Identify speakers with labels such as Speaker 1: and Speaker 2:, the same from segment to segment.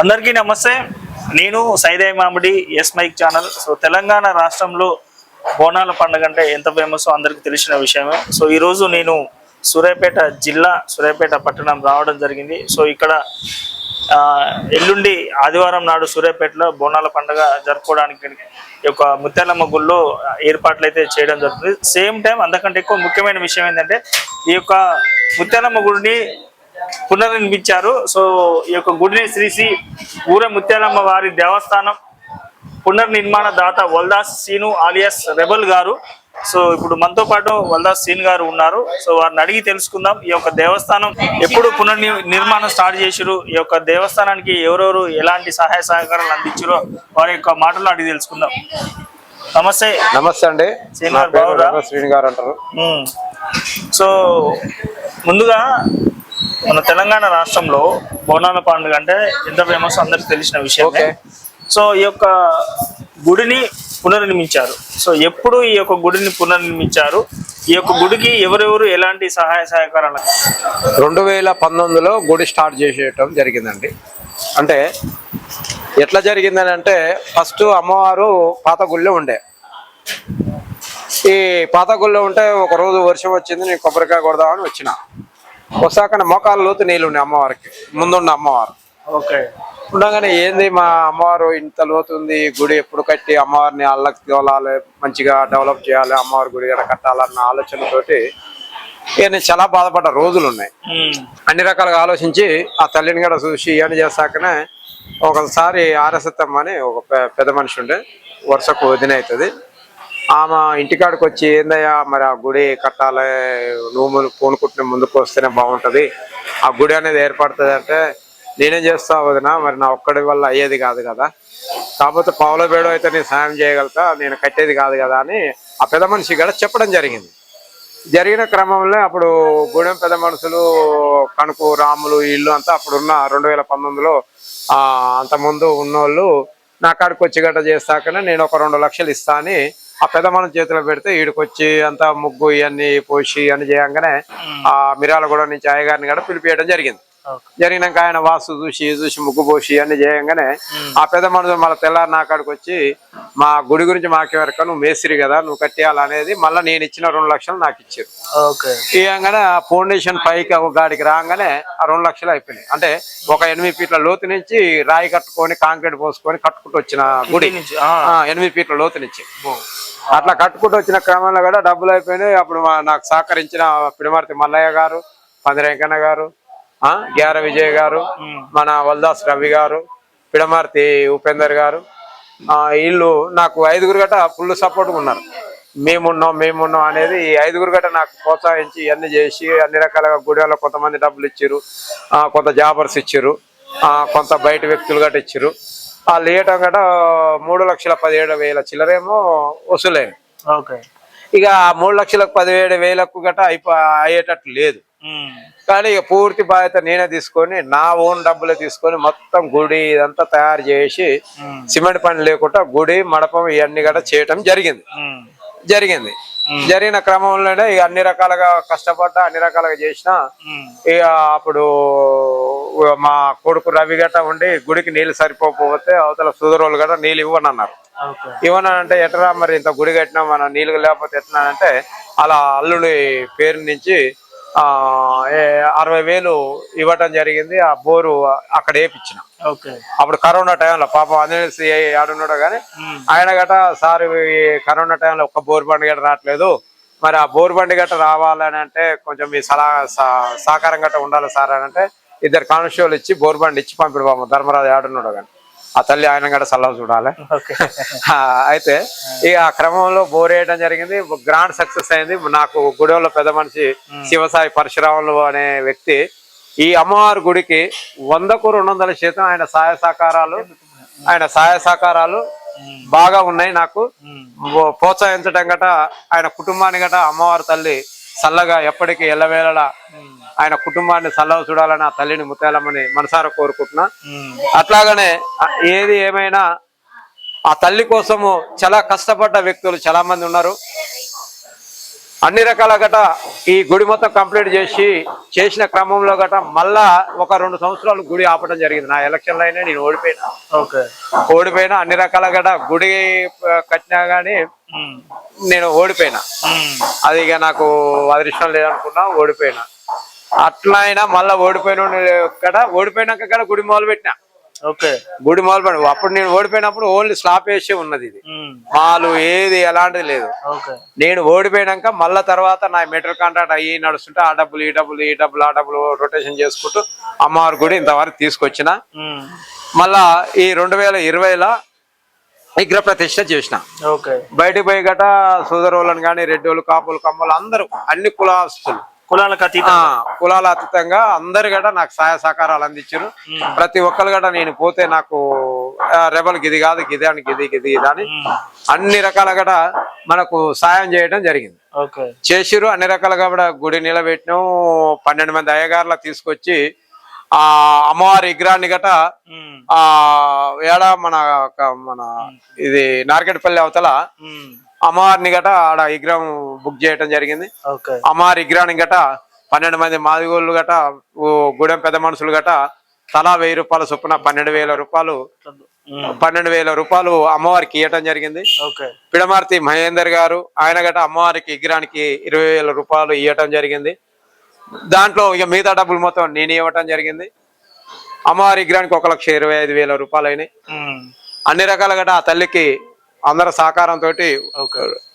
Speaker 1: అందరికీ నమస్తే. నేను Saidaiah Mamidi S mic channel. So Telangana రాష్ట్రంలో బోనాల పండుగ అంటే ఎంత ఫేమస్ అందరికీ తెలిసిన విషయమే. సో ఈరోజు నేను సూర్యాపేట జిల్లా సూర్యాపేట పట్టణం రావడం జరిగింది. సో ఇక్కడ ఎల్లుండి ఆదివారం నాడు సూర్యాపేటలో బోనాల పండుగ జరుపుకోవడానికి యొక్క ముత్యాలమ్మ గుళ్ళో ఏర్పాట్లు అయితే చేయడం జరుగుతుంది. సేమ్ టైం అంతకంటే ఎక్కువ ముఖ్యమైన విషయం ఏంటంటే ఈ యొక్క ముత్యాలమ్మ గుడిని పునర్నిర్మించారు. సో ఈ యొక్క గుడిని శ్రీ శ్రీ ఊర ముత్యాలమ్మ వారి దేవస్థానం పునర్నిర్మాణ దాత Valdas Seenu alias rebel garu. So ఇప్పుడు మనతో పాటు వల్దాస్ సీన్ గారు ఉన్నారు. సో వారిని అడిగి తెలుసుకుందాం. ఈ యొక్క దేవస్థానం ఎప్పుడు పునర్ని నిర్మాణం స్టార్ట్ చేసిరు ఈ యొక్క దేవస్థానానికి ఎవరెవరు ఎలాంటి సహాయ సహకారాలు అందించారో వారి యొక్క మాటలు అడిగి తెలుసుకుందాం. నమస్తే.
Speaker 2: నమస్తే అండి.
Speaker 1: శ్రీను గారు
Speaker 2: అంటారు.
Speaker 1: సో ముందుగా మన తెలంగాణ రాష్ట్రంలో బోనాల పండుగ అంటే ఎంత ఫేమస్ అందరికి తెలిసిన విషయం. సో ఈ యొక్క గుడిని పునర్నిర్మించారు. సో ఎప్పుడు ఈ యొక్క గుడిని పునర్నిర్మించారు? ఈ యొక్క గుడికి ఎవరెవరు ఎలాంటి సహాయ సహకారాలు
Speaker 2: రెండు వేల పంతొమ్మిదిలో గుడి స్టార్ట్ చేసేయటం జరిగిందండి. అంటే ఎట్లా జరిగిందని అంటే ఫస్ట్ అమ్మవారు పాత గుళ్ళో ఉండే. ఈ పాత గుళ్ళో ఉంటే ఒక రోజు వర్షం వచ్చింది నేను కొబ్బరికాయ కొడదామని వచ్చిన. వస్తాకనే మోకాలు లోతు నీళ్ళు ఉన్నాయి అమ్మవారికి. ముందున్న అమ్మవారు.
Speaker 1: ఓకే.
Speaker 2: ఉండగానే ఏంది మా అమ్మవారు ఇంత లోతుంది గుడి ఎప్పుడు కట్టి అమ్మవారిని అల్లకి తోలాలి మంచిగా డెవలప్ చేయాలి అమ్మవారి గుడి కూడా కట్టాలన్న ఆలోచనతోటి ఇక నేను చాలా బాధపడ్డ రోజులు ఉన్నాయి. అన్ని రకాలుగా ఆలోచించి ఆ తల్లిని కూడా చూసి ఇవన్నీ చేస్తాకనే ఒకసారి ఆర్ఎస్ఎత్తం అని ఒక పెద్ద మనిషి ఉండే వరుసకు వదిన అవుతుంది. ఆమె ఇంటికాడికి వచ్చి ఏందయ్యా మరి ఆ గుడి కట్టాలి నువ్వు పూనుకుంటున్న ముందుకు వస్తేనే బాగుంటుంది. ఆ గుడి అనేది ఏర్పడుతుంది అంటే నేనేం చేస్తా వదిన మరి నా ఒక్కడి వల్ల అయ్యేది కాదు కదా. కాకపోతే పావులబేడు అయితే నేను సాయం చేయగలుగుతా నేను కట్టేది కాదు కదా అని ఆ పెద్ద మనిషి కూడా చెప్పడం జరిగింది. జరిగిన క్రమంలో అప్పుడు గూడెం పెద్ద మనుషులు కణుకు రాములు ఇల్లు అంతా అప్పుడు ఉన్న రెండు వేల పంతొమ్మిదిలో అంతకుముందు ఉన్నోళ్ళు నా కాడికి వచ్చి గట్ట చేస్తాకనే నేను ఒక రెండు లక్షలు ఇస్తా అని ఆ పెద్ద మనిషి చేతిలో పెడితే ఈడికొచ్చి అంతా ముగ్గు ఇవన్నీ పోసి అన్ని చేయంగానే ఆ మిరాలగూడ నుంచి అయ్యగారిని కూడా పిలిపియడం జరిగింది. జరిగినాక ఆయన వాస్తు చూసి చూసి ముగ్గు పోసి అన్ని చేయంగానే ఆ పెద్ద మనుషులు మళ్ళీ తెల్లారి నా కాడికి వచ్చి మా గుడి గురించి మాకెవరక నువ్వు మేస్త్రి కదా నువ్వు కట్టేయాలనేది మళ్ళీ నేను ఇచ్చిన రెండు లక్షలు నాకు ఇచ్చారు. ఇవ్వగానే ఆ ఫౌండేషన్ పైకి ఒక గాడికి రాగానే ఆ రెండు లక్షలు అయిపోయినాయి. అంటే ఒక ఎనిమిది ఫీట్ల లోతు నుంచి రాయి కట్టుకొని కాంక్రీట్ పోసుకొని కట్టుకుంటూ వచ్చిన గుడి.
Speaker 1: నుంచి
Speaker 2: ఎనిమిది ఫీట్ల లోతు నుంచి. అట్లా కట్టుకుంటూ వచ్చిన క్రమంలో కూడా డబ్బులు అయిపోయినాయి. అప్పుడు నాకు సహకరించిన పిడిమర్తి మల్లయ్య గారు పందిరి వెంకన్న గారు గ్యార విజయ్ గారు మన వల్దాస్ రవి గారు పిడమర్తి ఉపేందర్ గారు వీళ్ళు నాకు ఐదుగురు గట ఫుల్ సపోర్ట్ ఉన్నారు. మేమున్నాం మేమున్నాం అనేది ఈ ఐదుగురు గట నాకు ప్రోత్సహించి ఇవన్నీ చేసి అన్ని రకాలుగా గుడిలో కొంతమంది డబ్బులు ఇచ్చారు కొంత జాబర్స్ ఇచ్చారు కొంత బయట వ్యక్తులు గట ఇచ్చారు వాళ్ళు ఇవ్వటం గట మూడు లక్షల పదిహేడు వేల చిల్లరేమో వసూలైంది.
Speaker 1: ఓకే.
Speaker 2: ఇక ఆ మూడు లక్షలకు పదిహేడు వేలకు గట అయిపో అయ్యేటట్టు లేదు. కానీ ఇక పూర్తి బాధ్యత నేనే తీసుకొని నా ఓన్ డబ్బులే తీసుకొని మొత్తం గుడి ఇదంతా తయారు చేసి. సిమెంట్ పని లేకుండా గుడి మడపం ఇవన్నీ కూడా చేయటం జరిగింది. జరిగింది జరిగిన క్రమంలోనే ఇక అన్ని రకాలుగా కష్టపడ్డా అన్ని రకాలుగా చేసిన. ఇక అప్పుడు మా కొడుకు రవి గట్ట ఉండి గుడికి నీళ్ళు సరిపోకపోతే అవతల సుదరోళ్ళు గట్ట నీళ్ళు ఇవ్వనన్నారు ఇవ్వనంటే ఎట్లా మరి ఇంత గుడి కట్టినా మన నీళ్ళు లేకపోతే ఎట్లా అంటే అలా అల్లుడి పేరు నుంచి అరవై వేలు ఇవ్వటం జరిగింది. ఆ బోరు అక్కడ వేపించిన.
Speaker 1: ఓకే.
Speaker 2: అప్పుడు కరోనా టైంలో పాపం అందరి ఆడున్నాడు కానీ. ఆయన గట సార్ ఈ కరోనా టైంలో ఒక్క బోర్ బండి గట్ట రావట్లేదు. మరి ఆ బోర్ బండి గట్ట రావాలని అంటే కొంచెం మీ సలహా సహ- సహకారం గట్ట ఉండాలి సార్ అని అంటే ఇద్దరు కానిస్టేబుల్ ఇచ్చి బోర్ బండి ఇచ్చి పంపిడు పాపం ధర్మరాజు ఆడున్నాడు కానీ. ఆ తల్లి ఆయన గట్ట సలహా చూడాలి. అయితే ఇక ఆ క్రమంలో బోర్ వేయడం జరిగింది. గ్రాండ్ సక్సెస్ అయింది. నాకు గుడిలో పెద్ద మనిషి శివసాయి పరశురాములు అనే వ్యక్తి ఈ అమ్మవారి గుడికి వందకు రెండు వందల శాతం ఆయన సహాయ సహకారాలు ఆయన సహాయ సహకారాలు బాగా ఉన్నాయి నాకు. ప్రోత్సహించడం గట ఆయన కుటుంబాన్ని గట అమ్మవారి తల్లి చల్లగా ఎప్పటికీ ఎల్లవేళలా ఆయన కుటుంబాన్ని చల్లగా చూడాలని ఆ తల్లిని ముత్యాలమ్మని మనసారా కోరుకుంటున్నా. అట్లాగనే ఏది ఏమైనా ఆ తల్లి కోసము చాలా కష్టపడ్డ వ్యక్తులు చాలా మంది ఉన్నారు అన్ని రకాల గట ఈ గుడి మొత్తం కంప్లీట్ చేసి చేసిన క్రమంలో గట మళ్ళా ఒక రెండు సంవత్సరాలు గుడి ఆపడం జరిగింది. నా ఎలక్షన్లో అయినా నేను ఓడిపోయినా.
Speaker 1: ఓకే.
Speaker 2: ఓడిపోయినా అన్ని రకాల గట గుడి కట్టినా గానీ నేను ఓడిపోయినా. అది ఇక నాకు అదృష్టం లేదనుకున్నా ఓడిపోయినా. అట్లా అయినా మళ్ళా ఓడిపోయిన కడ ఓడిపోయినాక కూడా గుడి మొదలు పెట్టినా గుడి మొదలు పెట్టిన అప్పుడు నేను ఓడిపోయినప్పుడు ఓన్లీ స్లాప్ వేసే ఉన్నది ఇది. మాలు ఏది ఎలాంటిది లేదు. నేను ఓడిపోయినాక మళ్ళా తర్వాత నా మెటీరియల్ కాంట్రాక్ట్ అయ్యి నడుస్తుంటే ఆ డబ్బులు ఈ డబ్బులు ఈ డబ్బులు ఆ డబ్బులు రొటేషన్ చేసుకుంటూ అమ్మవారి గుడి ఇంతవరకు తీసుకొచ్చిన. మళ్ళా ఈ రెండు వేల ఇరవైలో విగ్రహ ప్రతిష్ట చేసిన.
Speaker 1: ఓకే.
Speaker 2: బయటికి పోయి గట సోదరులను కానీ రెడ్డోళ్ళు కాపులు కమ్మలు అందరూ అన్ని కులాస్తులు.
Speaker 1: కులాలకు అతీత
Speaker 2: ఆ, కులాల అతీతంగా అందరు గట నాకు సహాయ సహకారాలు అందించారు. ప్రతి ఒక్కరు గట నేను పోతే నాకు రెబల్ గిది కాదు గిది అని గిది గిది అని అన్ని రకాల గట మనకు సాయం చేయడం జరిగింది. చేసిరు అన్ని రకాలుగా కూడా గుడి నిలబెట్టినాం. పన్నెండు మంది అయ్యగారుల తీసుకొచ్చి ఆ అమ్మవారి విగ్రహాన్ని గట ఆ ఏడ మన మన ఇది నార్కెట్పల్లి అవతల అమ్మవారిని గట ఆడ విగ్రహం బుక్ చేయడం జరిగింది. అమ్మవారి విగ్రహాన్ని గట పన్నెండు మంది మాదిగోళ్ళు గట గూడెం పెద్ద మనుషులు గట తలా వెయ్యి రూపాయల చొప్పున పన్నెండు వేల రూపాయలు పన్నెండు వేల రూపాయలు అమ్మవారికి ఇవ్వటం జరిగింది. పిడమార్తి మహేందర్ గారు ఆయన గట అమ్మవారికి విగ్రహానికి ఇరవై వేల రూపాయలు ఇవ్వటం జరిగింది. దాంట్లో ఇక మిగతా డబ్బులు మొత్తం నేను ఇవ్వటం జరిగింది. అమ్మవారి విగ్రహానికి ఒక లక్ష ఇరవై ఐదు వేల రూపాయలు అయినాయి. అన్ని రకాల గట ఆ తల్లికి అందరి సహకారంతో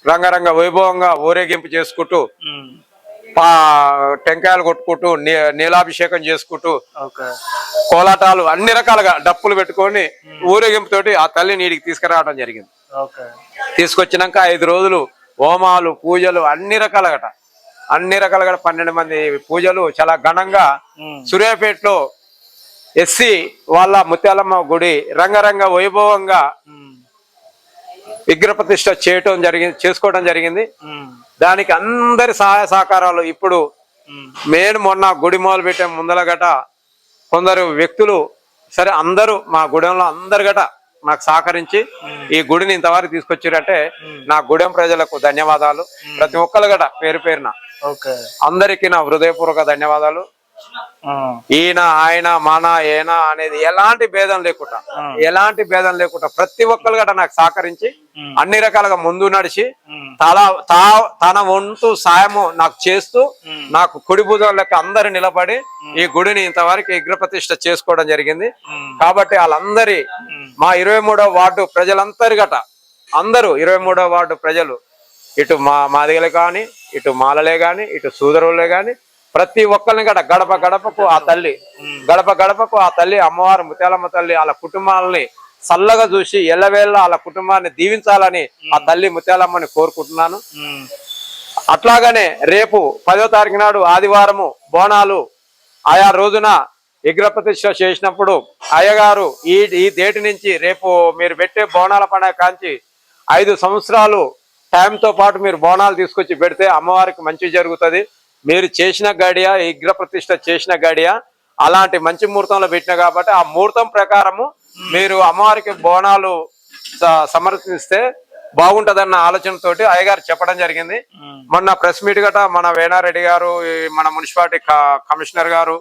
Speaker 2: రంగరంగ వైభవంగా ఊరేగింపు చేసుకుంటూ టెంకాయలు కొట్టుకుంటూ నీలాభిషేకం చేసుకుంటూ కోలాటాలు అన్ని రకాలుగా డప్పులు పెట్టుకొని ఊరేగింపుతోటి ఆ తల్లి నీటికి తీసుకురావడం జరిగింది. తీసుకొచ్చినాక ఐదు రోజులు హోమాలు పూజలు అన్ని రకాలుగట. అన్ని రకాలుగా పన్నెండు మంది పూజలు. చాలా ఘనంగా సూర్యాపేటలో ఎస్సీ వాళ్ళ ముత్యాలమ్మ గుడి రంగరంగ వైభవంగా విగ్రహ ప్రతిష్ట చేయటం జరిగింది చేసుకోవడం జరిగింది. దానికి అందరి సహాయ సహకారాలు ఇప్పుడు నేను మొన్న గుడి మొదలు పెట్టే ముందల గట కొందరు వ్యక్తులు సరే అందరూ మా గుడెంలో అందరు గట నాకు సహకరించి ఈ గుడిని ఇంతవరకు తీసుకొచ్చారంటే నా గుడెం ప్రజలకు ధన్యవాదాలు. ప్రతి ఒక్కరు గట పేరు పేరున అందరికీ నా హృదయపూర్వక ధన్యవాదాలు. ఈయన ఆయన మన ఏనా అనేది ఎలాంటి భేదం లేకుండా ఎలాంటి భేదం లేకుండా ప్రతి ఒక్కరు గట నాకు సహకరించి. అన్ని రకాలుగా ముందు నడిచి తల తా- తన వంతు సాయము నాకు చేస్తూ. నాకు కుడి భుజం లెక్క అందరు నిలబడి ఈ గుడిని ఇంతవరకు విగ్రహ ప్రతిష్ట చేసుకోవడం జరిగింది. కాబట్టి వాళ్ళందరి మా. ఇరవై మూడో వార్డు ప్రజలందరి గట అందరూ ఇరవై మూడో వార్డు ప్రజలు ఇటు మా మాదిగలే కానీ ఇటు మాలలే గాని ఇటు సూదరులే గాని ప్రతి ఒక్కరిని గట గడప గడపకు ఆ తల్లి గడప గడపకు ఆ తల్లి అమ్మవారు ముత్యాలమ్మ తల్లి వాళ్ళ కుటుంబాలని చల్లగా చూసి ఎల్లవేళ్ళ వాళ్ళ కుటుంబాన్ని దీవించాలని ఆ తల్లి ముత్యాలమ్మని కోరుకుంటున్నాను. అట్లాగనే రేపు పదో తారీఖు నాడు ఆదివారము బోనాలు ఆయా రోజున విగ్రహ ప్రతిష్ట చేసినప్పుడు అయ్యగారు ఈ ఈ డేట్ నుంచి రేపు మీరు పెట్టే బోనాల పండుగ కాంచి ఐదు సంవత్సరాలు టైంతో పాటు మీరు బోనాలు తీసుకొచ్చి పెడితే అమ్మవారికి మంచి జరుగుతుంది. మీరు చేసిన గడియ విగ్రహ ప్రతిష్ట చేసిన గడియ అలాంటి మంచి ముహూర్తంలో పెట్టిన కాబట్టి ఆ ముహూర్తం ప్రకారము మీరు అమ్మవారికి బోనాలు సమర్పిస్తే బాగుంటదన్న ఆలోచనతోటి అయ్యగారు చెప్పడం జరిగింది. మొన్న ప్రెస్ మీట్ గట మన వేణారెడ్డి గారు మన మున్సిపాలిటీ కమిషనర్ గారు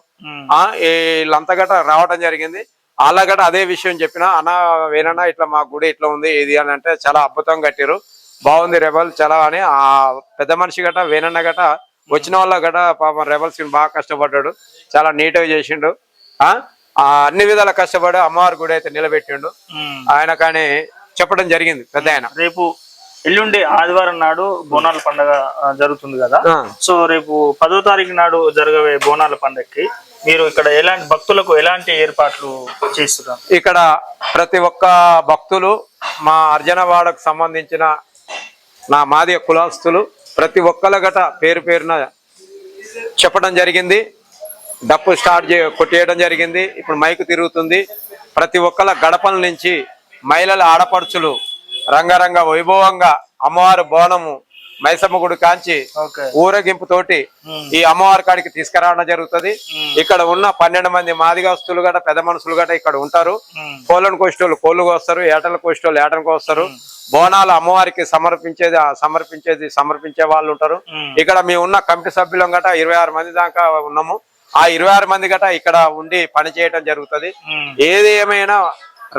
Speaker 2: వీళ్ళంతా గట రావడం జరిగింది. అలా గట అదే విషయం చెప్పిన అన్న వేనన్నా ఇట్లా మా గుడి ఇట్లా ఉంది ఇది అని అంటే చాలా అద్భుతంగా కట్టిరు బాగుంది రెబల్ చాలా అని ఆ పెద్ద మనిషి గట వేనన్న గట వచ్చిన వాళ్ళ గట పాపం రెబల్స్ బాగా కష్టపడ్డాడు. చాలా నీట్గా చేసిండు అన్ని విధాల కష్టపడి అమ్మవారి గుడి అయితే నిలబెట్టిండు. ఆయన కానీ చెప్పడం జరిగింది పెద్ద ఆయన.
Speaker 1: రేపు ఎల్లుండి ఆదివారం నాడు బోనాల పండుగ జరుగుతుంది కదా. సో రేపు పదో తారీఖు నాడు జరగబోయే బోనాల పండుగకి మీరు ఇక్కడ ఎలాంటి భక్తులకు ఎలాంటి ఏర్పాట్లు చేస్తున్నారు?
Speaker 2: ఇక్కడ ప్రతి ఒక్క భక్తులు మా అర్జనవాడకు సంబంధించిన నా మాదియ కులాస్తులు. ప్రతి ఒక్కల గట పేరు పేరున చెప్పడం జరిగింది. డప్పు స్టార్ట్ చే కొట్టేయడం జరిగింది. ఇప్పుడు మైకు తిరుగుతుంది. ప్రతి ఒక్కల గడపల నుంచి మహిళల ఆడపడుచులు రంగరంగ వైభవంగా అమ్మవారి బోనము మైసమ్మ గుడి కాంచి
Speaker 1: ఓకే.
Speaker 2: ఊరేగింపు తోటి
Speaker 1: ఉమ్.
Speaker 2: ఈ అమ్మవారి కాడికి తీసుకురావడం జరుగుతుంది. ఇక్కడ ఉన్న పన్నెండు మంది మాదిగస్తులు గట పెద్ద మనుషులు గట ఇక్కడ ఉంటారు. కోళ్ళను కోసేటోళ్ళు కోళ్ళు కోస్తారు ఏటలు కోసేటోళ్ళు ఏటను కోస్తారు. బోనాలు అమ్మవారికి సమర్పించేది సమర్పించేది సమర్పించే వాళ్ళు ఉంటారు. ఇక్కడ మేము ఉన్న కమిటీ సభ్యులం గట ఇరవై ఆరు మంది దాకా ఉన్నాము. ఆ ఇరవై ఆరు మంది గట ఇక్కడ ఉండి పని చేయటం జరుగుతుంది. ఏది ఏమైనా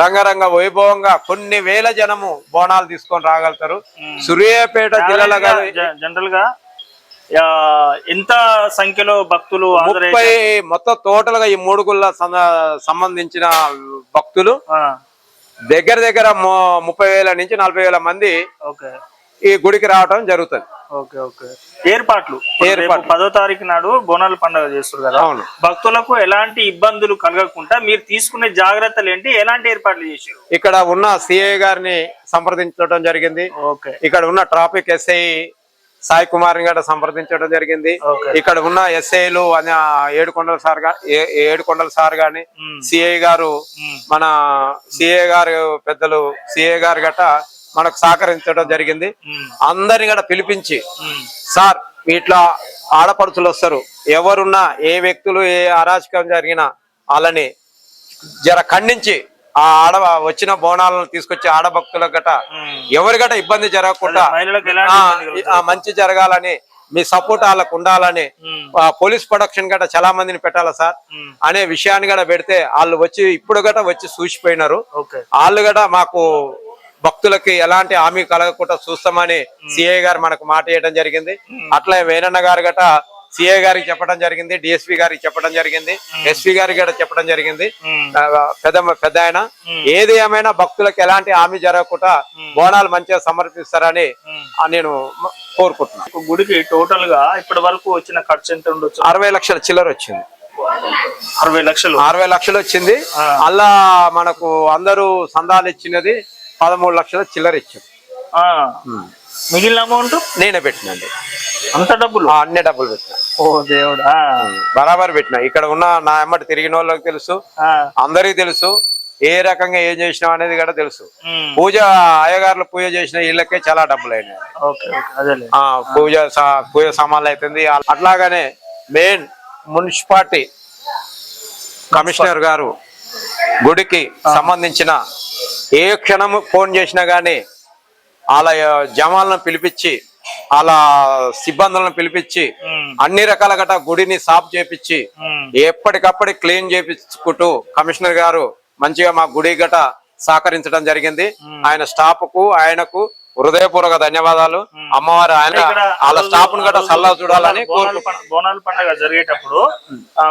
Speaker 2: రంగరంగ వైభవంగా కొన్ని వేల జనము బోనాలు తీసుకొని రాగలుగుతారు. సూర్యాపేట జిల్లాలో
Speaker 1: జనరల్గా ఎంత సంఖ్యలో భక్తులు
Speaker 2: ముప్పై మొత్తం టోటల్గా ఈ మూడు గుళ్ళ సంబంధించిన భక్తులు దగ్గర దగ్గర ముప్పై వేల నుంచి నలభై వేల మంది
Speaker 1: ఓకే.
Speaker 2: ఈ గుడికి రావడం జరుగుతుంది.
Speaker 1: Okay okay. ఏర్పాట్లు. రేపు పదో తారీఖు నాడు బోనాల పండుగ చేస్తారు కదా.
Speaker 2: అవును.
Speaker 1: భక్తులకు ఎలాంటి ఇబ్బందులు కలగకుండా మీరు తీసుకునే జాగ్రత్తలు ఏంటి? ఎలాంటి ఏర్పాట్లు చేశారు?
Speaker 2: ఇక్కడ ఉన్న సిఐ గారిని సంప్రదించడం జరిగింది.
Speaker 1: ఓకే.
Speaker 2: ఇక్కడ ఉన్న ట్రాఫిక్ ఎస్ఐ సాయి కుమార్ గట సంప్రదించడం జరిగింది. ఇక్కడ ఉన్న ఎస్ఐలు ఏడుకొండల సార్ ఏడుకొండల సార్ గాని
Speaker 1: ఉమ్,
Speaker 2: సిఐ గారు
Speaker 1: ఉమ్,
Speaker 2: మన సిఐ గారు పెద్దలు సిఐ గారు గట మనకు సహకరించడం జరిగింది.
Speaker 1: ఉమ్,
Speaker 2: అందరిని గట పిలిపించి సార్ ఇట్లా ఆడపడుచులు వస్తారు. ఎవరున్నా ఏ వ్యక్తులు ఏ అరాచకం జరిగినా వాళ్ళని జర ఖండించి ఆ ఆడ వచ్చిన బోనాలను తీసుకొచ్చి ఆడభక్తుల గట. ఎవరి గట ఇబ్బంది జరగకుండా మంచి జరగాలని మీ సపోర్ట్ వాళ్ళకు ఉండాలని పోలీస్ ప్రొడక్షన్ గట చాలా మందిని పెట్టాలా సార్? అనే విషయాన్ని గట పెడితే వాళ్ళు వచ్చి ఇప్పుడు గట వచ్చి చూసిపోయినారు. వాళ్ళు గట మాకు భక్తులకి ఎలాంటి హామీ కలగకుండా చూస్తామని సిఐ గారు మనకు మాట ఇవ్వడం జరిగింది. అట్లే వేణన్న గారు గట సిఐ గారికి చెప్పడం జరిగింది డిఎస్పి గారికి చెప్పడం జరిగింది ఎస్పీ గారికి గట చెప్పడం జరిగింది. పెద్ద పెద్ద ఆయన ఏది ఏమైనా భక్తులకు ఎలాంటి హామీ జరగకుండా బోనాలు మంచిగా సమర్పిస్తారని నేను కోరుకుంటున్నాను
Speaker 1: గుడికి టోటల్గా ఇప్పటి వరకు వచ్చిన ఖర్చు ఎంత ఉండొచ్చు?
Speaker 2: అరవై లక్షల చిల్లర వచ్చింది.
Speaker 1: అరవై లక్షలు.
Speaker 2: అరవై లక్షలు వచ్చింది. అలా మనకు అందరూ సందాలు ఇచ్చినది పదమూడు లక్షల చిల్లర ఇచ్చాం
Speaker 1: ఆ, మిగిలిన అమౌంట్
Speaker 2: నేనే పెట్టినండి.
Speaker 1: అంత డబ్బులు?
Speaker 2: అన్ని డబ్బులు పెట్టిన.
Speaker 1: ఓ దేవుడా.
Speaker 2: బరాబర్ పెట్టిన. ఇక్కడ ఉన్న నా ఎమ్మటి తిరిగిన వాళ్ళకి తెలుసు అందరికీ తెలుసు ఏ రకంగా ఏం చేసినాం అనేది కూడా తెలుసు. పూజ అయ్యగారులు పూజ చేసిన వీళ్ళకే చాలా డబ్బులు అయినాయి. పూజ పూజ సామాన్లు అవుతుంది అట్లాగానే మెయిన్ మున్సిపాలిటీ కమిషనర్ గారు గుడికి సంబంధించిన ఏ క్షణము ఫోన్ చేసినా గానీ వాళ్ళ జమాలను పిలిపించి వాళ్ళ సిబ్బందులను పిలిపించి అన్ని రకాల గట గుడిని సాఫ్ చేపించి ఎప్పటికప్పుడు క్లీన్ చేపించుకుంటూ కమిషనర్ గారు మంచిగా మా గుడి గట సహకరించడం జరిగింది. ఆయన స్టాఫ్కు ఆయనకు హృదయపూర్వక ధన్యవాదాలు. అమ్మవారు ఆయన వాళ్ళ స్టాఫ్ను గట
Speaker 1: ఆ రోజు
Speaker 2: సల్లా చూడాలని
Speaker 1: బోనాల పండుగ జరిగేటప్పుడు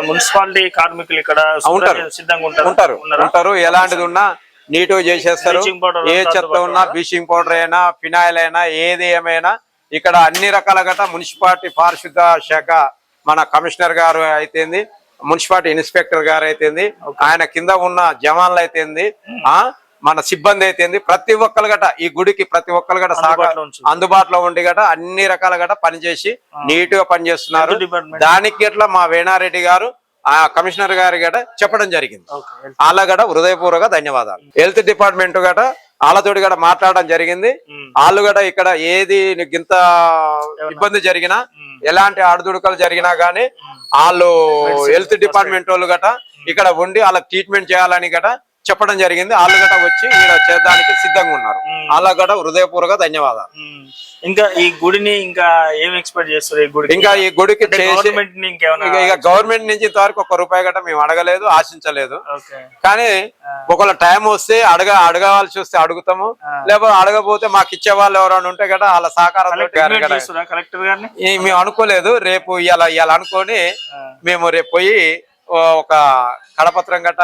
Speaker 1: మున్సిపాలిటీ కార్మికులు ఇక్కడ
Speaker 2: ఉంటారు.
Speaker 1: సిద్ధంగా ఉంటారు?
Speaker 2: ఉంటారు. ఎలాంటిది ఉన్నా నీట్గా చేసేస్తారు. ఏ చెత్త ఉన్నా బ్లీచింగ్ పౌడర్ అయినా ఫినాయిల్ అయినా ఏది ఏమైనా ఇక్కడ అన్ని రకాల గట మున్సిపాలిటీ పారిశుద్ధ శాఖ మన కమిషనర్ గారు అయితేంది మున్సిపాలిటీ ఇన్స్పెక్టర్ గారు అయితేంది ఆయన కింద ఉన్న జవాన్లు అయితేంది ఆ మన సిబ్బంది అయితేంది ప్రతి ఒక్కరు గట ఈ గుడికి ప్రతి ఒక్కరు గట
Speaker 1: అందుబాటులో
Speaker 2: ఉండి గట అన్ని రకాల గట పనిచేసి నీట్గా పనిచేస్తున్నారు. దానికి ఇట్లా మా వేణారెడ్డి గారు ఆ కమిషనర్ గారి గట చెప్పడం జరిగింది. వాళ్ళ గట హృదయపూర్వక ధన్యవాదాలు. హెల్త్ డిపార్ట్మెంట్ గట వాళ్ళతోటి గట మాట్లాడడం జరిగింది. వాళ్ళు గట ఇక్కడ ఏది నీకు ఇంత ఇబ్బంది జరిగినా ఎలాంటి ఆడుదుడుకలు జరిగినా గానీ వాళ్ళు హెల్త్ డిపార్ట్మెంట్ వాళ్ళు గట ఇక్కడ ఉండి వాళ్ళకి ట్రీట్మెంట్ చేయాలని గట చెప్పడం జరిగింది. వాళ్ళు గట వచ్చి ఇక్కడ చేద్దానికి సిద్ధంగా ఉన్నారు. గట హృదయపూర్వక ధన్యవాదాలు.
Speaker 1: ఇంకా ఈ గుడిని ఇంకా ఏం ఎక్స్పెక్ట్ చేస్తారు? ఈ గుడికి
Speaker 2: ఇంకా ఈ గుడికి
Speaker 1: గవర్నమెంట్
Speaker 2: ఇక గవర్నమెంట్ నుంచి ఇంతవరకు ఒక్క రూపాయి గట మేము అడగలేదు ఆశించలేదు. కానీ ఒకవేళ టైం వస్తే అడగ అడగవలసి వస్తే అడుగుతాము. లేకపోతే అడగపోతే మాకు ఇచ్చే వాళ్ళు ఎవరైనా ఉంటే కదా వాళ్ళ సహకారం మేము అనుకోలేదు. రేపు ఇవాళ ఇవాళ అనుకొని మేము రేపు పోయి ఒక కడపత్రం గట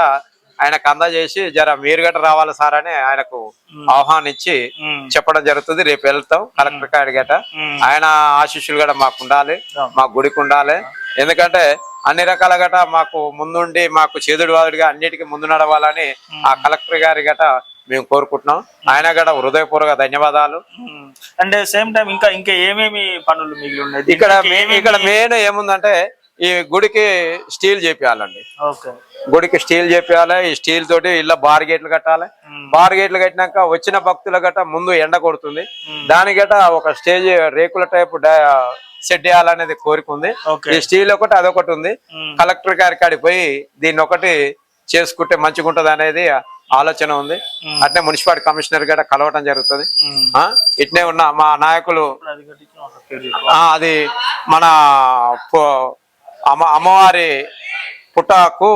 Speaker 2: ఆయనకు అందజేసి జర మీరు గట రావాలి సార్ అని ఆయనకు ఆహ్వానించి చెప్పడం జరుగుతుంది. రేపు వెళ్తాం. కలెక్టర్ కాడి గట. ఆయన ఆశీస్సులు కూడా మాకు ఉండాలి. మా గుడికి ఉండాలి. ఎందుకంటే అన్ని రకాల గట మాకు ముందుండి మాకు చేదుడు వాదుడిగా అన్నిటికీ ముందు నడవాలని ఆ కలెక్టర్ గారి గట మేము కోరుకుంటున్నాం. ఆయన గట హృదయపూర్వక ధన్యవాదాలు.
Speaker 1: అంటే సేమ్ టైం ఇంకా ఇంకా ఏమేమి పనులు మిగిలి ఉన్నాయి?
Speaker 2: ఇక్కడ
Speaker 1: దీనికి
Speaker 2: మే-
Speaker 1: ఏమేమి-
Speaker 2: ఇక్కడ మెయిన్ ఏముందంటే ఈ గుడికి స్టీల్ చేపియాలండి. గుడికి స్టీల్ చేపియాలి ఈ స్టీల్ తోటి ఇలా బార్ గేట్లు కట్టాలి. బార్ గేట్లు కట్టినాక వచ్చిన భక్తుల గట ముందు ఎండ కొడుతుంది. దాని గట ఒక స్టేజ్ రేకుల టైపు సెట్ చేయాలనేది కోరిక ఉంది. ఈ స్టీల్ ఒకటి అదొకటి ఉంది. కలెక్టర్ గారి కాడికి పోయి దీన్ని ఒకటి చేసుకుంటే మంచిగా ఉంటది అనేది ఆలోచన ఉంది. అట్నే మున్సిపాలిటీ కమిషనర్ గట కలవటం జరుగుతుంది. ఇట్నే ఉన్న మా నాయకులు
Speaker 1: అది
Speaker 2: మన పో- అమ్మ అమ్మవారి పుట్టకు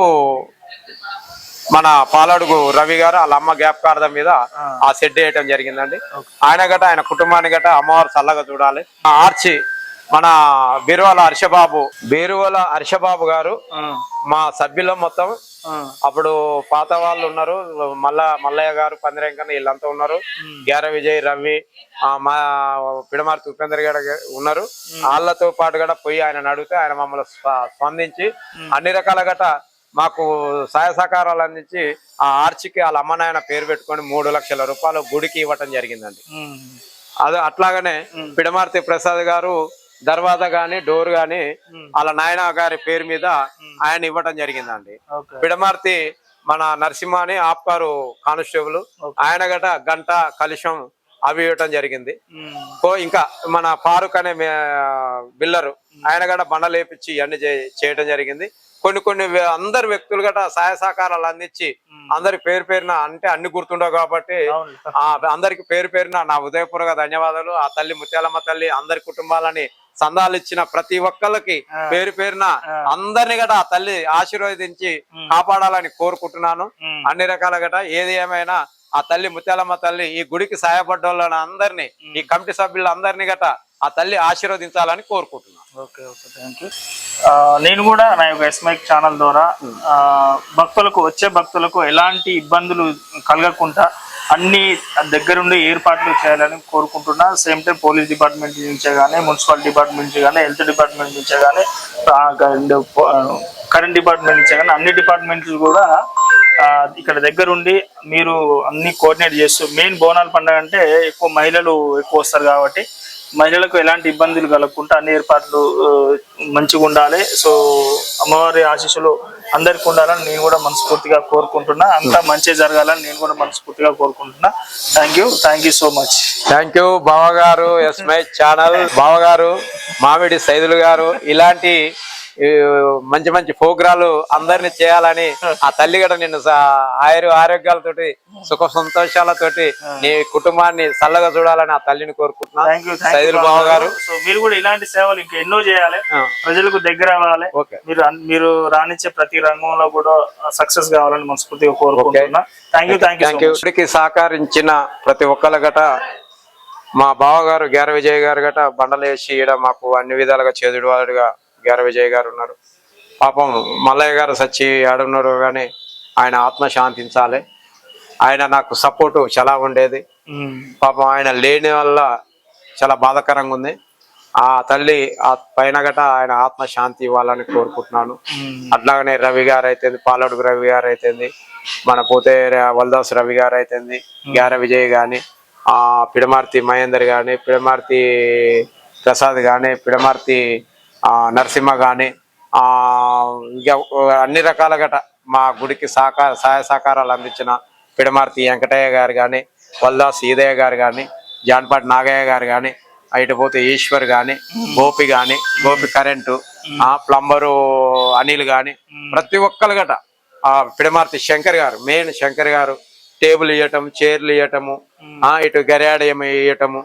Speaker 2: మన పాలడుగు రవి గారు వాళ్ళ అమ్మ జ్ఞాపకార్థం మీద
Speaker 1: ఆ.
Speaker 2: సెట్ వేయటం జరిగిందండి. ఆయన గట ఆయన కుటుంబాన్ని గట అమ్మవారు చల్లగా చూడాలి ఆర్చి మన బీరువాల హర్షబాబు బీరువాల హర్షబాబు గారు మా సభ్యులు మొత్తం అప్పుడు పాత వాళ్ళు ఉన్నారు. మల్ల మల్లయ్య గారు పందిరేంకన్న వీళ్ళంతా ఉన్నారు. గ్యార విజయ్ రవి మా పిడమార్తి ఉపేందర్ గారు ఉన్నారు. వాళ్ళతో పాటు కూడా పోయి ఆయన అడిగితే ఆయన మమ్మల్ని స్ప- స్పందించి అన్ని రకాల గట మాకు సహాయ సహకారాలు అందించి ఆ ఆర్చికి వాళ్ళ అమ్మ నాయన పేరు పెట్టుకొని మూడు లక్షల రూపాయలు గుడికి ఇవ్వటం జరిగిందండి. అది అట్లాగనే పిడమార్తి ప్రసాద్ గారు దర్వాజా గాని డోర్ గాని. వాళ్ళ నాయన గారి పేరు మీద ఆయన ఇవ్వటం జరిగిందండి. పిడమార్తి మన నరసింహ అని ఆప్కారు కానిస్టేబుల్ ఆయన గట గంట కలుషం అవి ఇవ్వటం జరిగింది. కో ఇంకా మన ఫారూక్ అనే బిల్లరు ఆయన గట బండలు వేపించి ఇవన్నీ చేయటం జరిగింది. కొన్ని కొన్ని అందరు వ్యక్తులు గట సహాయ సహకారాలు అందించి అందరి పేరు పేరున అంటే అన్ని గుర్తుండవు కాబట్టి అందరికి పేరు పేరున నా ఉదయపూర్వక ధన్యవాదాలు. ఆ తల్లి ముత్యాలమ్మ తల్లి అందరి కుటుంబాలని సందాలు ఇచ్చిన ప్రతి ఒక్కళ్ళకి. పేరు పేరున. అందరిని గట తల్లి ఆశీర్వదించి కాపాడాలని కోరుకుంటున్నాను. అన్ని రకాల గట ఏది ఏమైనా ఆ తల్లి ముత్యాలమ్మ తల్లి ఈ గుడికి సహాయపడ్డ వాళ్ళని అందరినీ ఈ కమిటీ సభ్యులు అందరినీ గట ఆ తల్లి ఆశీర్వదించాలని కోరుకుంటున్నాను.
Speaker 1: ఓకే ఓకే థ్యాంక్ యూ నేను కూడా నా యొక్క ఎస్మైక్ ఛానల్ ద్వారా భక్తులకు వచ్చే భక్తులకు ఎలాంటి ఇబ్బందులు కలగకుండా అన్ని దగ్గరుండి ఏర్పాట్లు చేయాలని కోరుకుంటున్నా. సేమ్ టైం పోలీస్ డిపార్ట్మెంట్ నుంచే కానీ మున్సిపల్ డిపార్ట్మెంట్ నుంచి కానీ హెల్త్ డిపార్ట్మెంట్ నుంచే కానీ కరెంట్ డిపార్ట్మెంట్ నుంచే కానీ అన్ని డిపార్ట్మెంట్లు కూడా ఇక్కడ దగ్గరుండి మీరు అన్ని కోఆర్డినేట్ చేస్తూ మెయిన్ బోనాల పండుగ అంటే ఎక్కువ మహిళలు ఎక్కువ వస్తారు కాబట్టి మహిళలకు ఎలాంటి ఇబ్బందులు కలగకుండా అన్ని ఏర్పాట్లు మంచిగా ఉండాలి. సో అమ్మవారి ఆశీస్సులు అందరికి ఉండాలని నేను కూడా మనస్ఫూర్తిగా కోరుకుంటున్నా. అంతా మంచి జరగాలని నేను కూడా మనస్ఫూర్తిగా కోరుకుంటున్నా. Thank you thank you so much
Speaker 2: thank you బావగారు ఎస్మై ఛానల్ బావగారు మామిడి సైదులు గారు ఇలాంటి మంచి మంచి ప్రోగ్రాలు అందరిని చేయాలని ఆ తల్లి కూడా నిన్ను ఆయుర ఆరోగ్యాలతోటి సుఖ సంతోషాలతోటి నీ కుటుంబాన్ని చల్లగా చూడాలని ఆ తల్లిని కోరుకుంటున్నా.
Speaker 1: థ్యాంక్ యూ
Speaker 2: సైదులు బావగారు
Speaker 1: సో మీరు కూడా ఇలాంటి సేవలు ఇంకా ఎన్నో చేయాలి. ప్రజలకు దగ్గర అవ్వాలి. మీరు మీరు రాణించే ప్రతి రంగంలో కూడా సక్సెస్ కావాలని మనస్ఫూర్తిగా కోరుకుంటున్నా. థ్యాంక్ యూ థ్యాంక్ యూ
Speaker 2: సహకరించిన ప్రతి ఒక్కళ్ళ గట మా బావగారు గ్యార విజయ్ గారు గట బండలు వేసి ఈడ మాకు అన్ని విధాలుగా చేదుడు గ్యార విజయ్ గారు ఉన్నారు. పాపం మల్లయ్య గారు సచ్చి ఆడున్నారు కానీ ఆయన ఆత్మ శాంతించాలి. ఆయన నాకు సపోర్ట్ చాలా ఉండేది. పాపం ఆయన లేని వల్ల చాలా బాధాకరంగా ఉంది. ఆ తల్లి ఆ పైన గట ఆయన ఆత్మ శాంతి ఇవ్వాలని కోరుకుంటున్నాను. అట్లాగనే రవి గారు అయితేంది పాలడుగు రవి గారు అయితేంది మన పోతే వల్దాస్ రవి గారు అయితేంది గ్యార విజయ్ గాని ఆ పిడమార్తి మహేందర్ గాని పిడమార్తి ప్రసాద్ గాని పిడమార్తి నరసింహ గాని ఆ ఇంకా అన్ని రకాల గట మా గుడికి సహకార సహాయ సహకారాలు అందించిన పిడమార్తి వెంకటయ్య గారు కానీ వల్దాస్ ఈదయ్య గారు కానీ జాన్పాటి నాగయ్య గారు కానీ ఇటు పోతే ఈశ్వర్ గాని గోపి గాని గోపి కరెంటు ఆ ప్లంబరు అనిల్ గాని ప్రతి ఒక్కరు గట ఆ పిడమార్తి శంకర్ గారు మెయిన్ శంకర్ గారు టేబుల్ ఇవ్వటం చైర్లు ఇవ్వటము ఆ ఇటు గరియాడయం ఇవ్వటము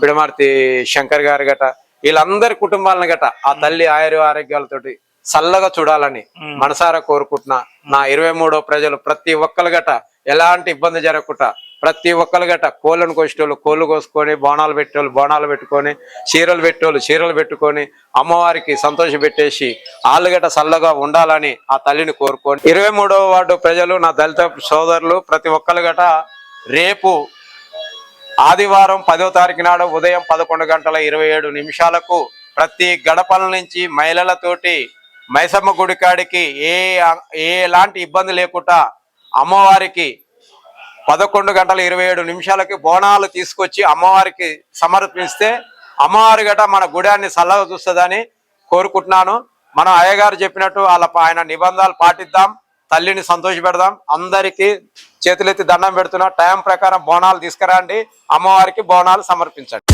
Speaker 2: పిడమార్తి శంకర్ గారు గట వీళ్ళందరి కుటుంబాలను గట ఆ తల్లి ఆయుర ఆరోగ్యాలతోటి చల్లగా చూడాలని మనసారా కోరుకుంటున్నా నా ఇరవై మూడో ప్రజలు ప్రతి ఒక్కరు గట ఎలాంటి ఇబ్బంది జరగకుండా ప్రతి ఒక్కరు గట కోళ్ళను కోసేటోళ్ళు కోళ్ళు కోసుకొని బోనాలు పెట్టేవాళ్ళు బోనాలు పెట్టుకొని చీరలు పెట్టేవాళ్ళు చీరలు పెట్టుకొని అమ్మవారికి సంతోష పెట్టేసి వాళ్ళు గట చల్లగా ఉండాలని ఆ తల్లిని కోరుకొని ఇరవై వార్డు ప్రజలు నా దళిత సోదరులు ప్రతి ఒక్కరు గట రేపు ఆదివారం పదో తారీఖు నాడు ఉదయం పదకొండు గంటల ఇరవై ఏడు నిమిషాలకు ప్రతి గడపల నుంచి మహిళలతోటి మైసమ్మ గుడి కాడికి ఏ ఏ ఎలాంటి ఇబ్బంది లేకుండా అమ్మవారికి పదకొండు గంటల ఇరవై ఏడు నిమిషాలకి బోనాలు తీసుకొచ్చి అమ్మవారికి సమర్పిస్తే అమ్మవారి గట మన గుడాన్ని చల్లగా చూస్తుందని కోరుకుంటున్నాను. మనం అయ్యగారు చెప్పినట్టు వాళ్ళ ఆయన నిబంధనలు పాటిద్దాం. తల్లిని సంతోష పెడదాం అందరికీ చేతులెత్తి దండం పెడుతున్నా. టైం ప్రకారం బోనాలు తీసుకురండి. అమ్మవారికి బోనాలు సమర్పించండి.